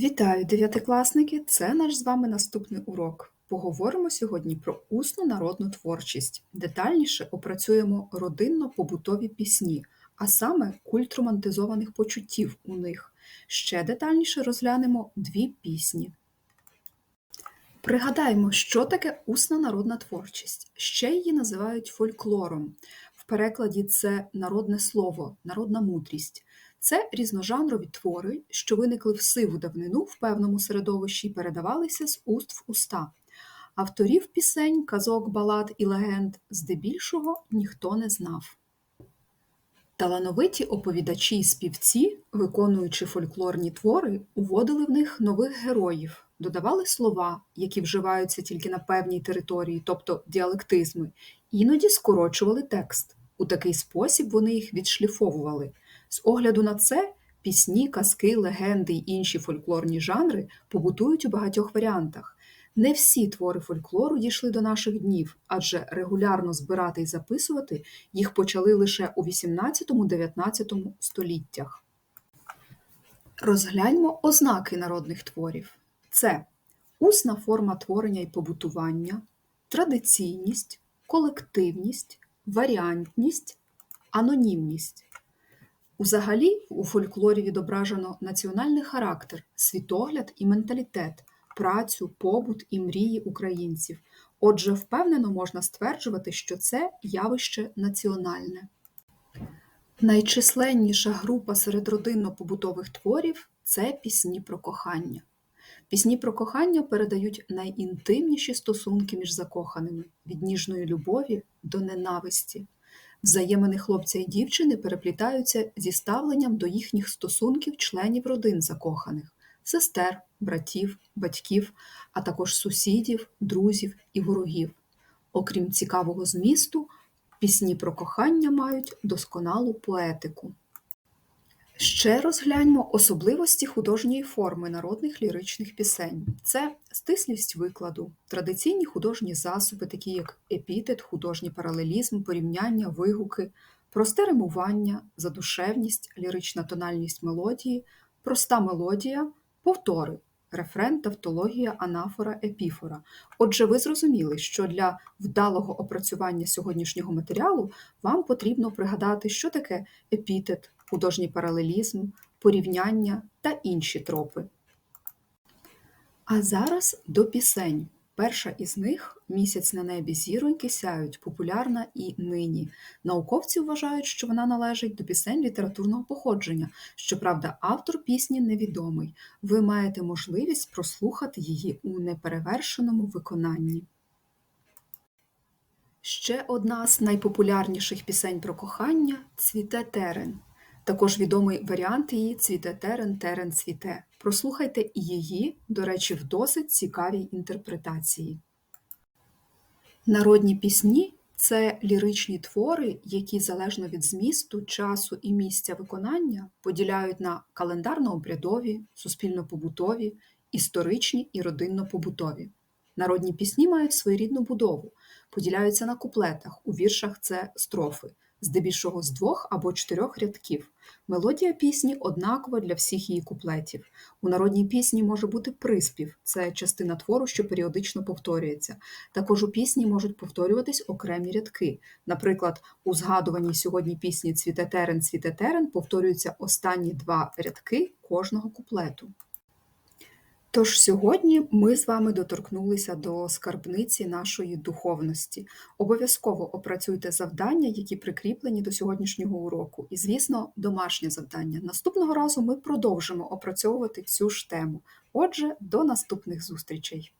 Вітаю, дев'ятикласники! Це наш з вами наступний урок. Поговоримо сьогодні про усну народну творчість. Детальніше опрацюємо родинно-побутові пісні, а саме культ романтизованих почуттів у них. Ще детальніше розглянемо дві пісні. Пригадаємо, що таке усна народна творчість. Ще її називають фольклором. Перекладі це народне слово, народна мудрість. Це різножанрові твори, що виникли в сиву давнину в певному середовищі і передавалися з уст в уста. Авторів пісень, казок, балад і легенд здебільшого ніхто не знав. Талановиті оповідачі і співці, виконуючи фольклорні твори, уводили в них нових героїв, додавали слова, які вживаються тільки на певній території, тобто діалектизми, іноді скорочували текст. У такий спосіб вони їх відшліфовували. З огляду на це пісні, казки, легенди й інші фольклорні жанри побутують у багатьох варіантах. Не всі твори фольклору дійшли до наших днів, адже регулярно збирати і записувати їх почали лише у 18-19 століттях. Розгляньмо ознаки народних творів: це усна форма творення і побутування, традиційність, колективність, варіантність, анонімність. Узагалі у фольклорі відображено національний характер, світогляд і менталітет, працю, побут і мрії українців. Отже, впевнено можна стверджувати, що це явище національне. Найчисленніша група серед родинно-побутових творів це пісні про кохання. Пісні про кохання передають найінтимніші стосунки між закоханими від ніжної любові до ненависті. Взаємини хлопця і дівчини переплітаються зі ставленням до їхніх стосунків членів родин закоханих сестер, братів, батьків, а також сусідів, друзів і ворогів. Окрім цікавого змісту, пісні про кохання мають досконалу поетику. Ще розгляньмо особливості художньої форми народних ліричних пісень. Це стислість викладу, традиційні художні засоби, такі як епітет, художній паралелізм, порівняння, вигуки, просте римування, задушевність, лірична тональність мелодії, проста мелодія, повтори, рефрен, тавтологія, анафора, епіфора. Отже, ви зрозуміли, що для вдалого опрацювання сьогоднішнього матеріалу вам потрібно пригадати, що таке епітет, художній паралелізм, порівняння та інші тропи. А зараз до пісень. Перша із них місяць на небі зіроньки сяють, популярна і нині. Науковці вважають, що вона належить до пісень літературного походження. Щоправда, автор пісні невідомий. Ви маєте можливість прослухати її у неперевершеному виконанні. Ще одна з найпопулярніших пісень про кохання цвіте терен. Також відомий варіант її цвіте терен, терен цвіте. Прослухайте і її, до речі, в досить цікавій інтерпретації. Народні пісні це ліричні твори, які залежно від змісту, часу і місця виконання поділяють на календарно-обрядові, суспільно-побутові, історичні і родинно-побутові. Народні пісні мають своєрідну будову, поділяються на куплетах, у віршах це строфи здебільшого з двох або чотирьох рядків. Мелодія пісні однакова для всіх її куплетів. У народній пісні може бути приспів це частина твору, що періодично повторюється. Також у пісні можуть повторюватись окремі рядки. Наприклад, у згадуваній сьогодні пісні Цвіте терен, цвіте терен повторюються останні два рядки кожного куплету. Тож сьогодні ми з вами доторкнулися до скарбниці нашої духовності. Обов'язково опрацюйте завдання, які прикріплені до сьогоднішнього уроку, і, звісно, домашнє завдання. Наступного разу ми продовжимо опрацьовувати цю ж тему. Отже, до наступних зустрічей!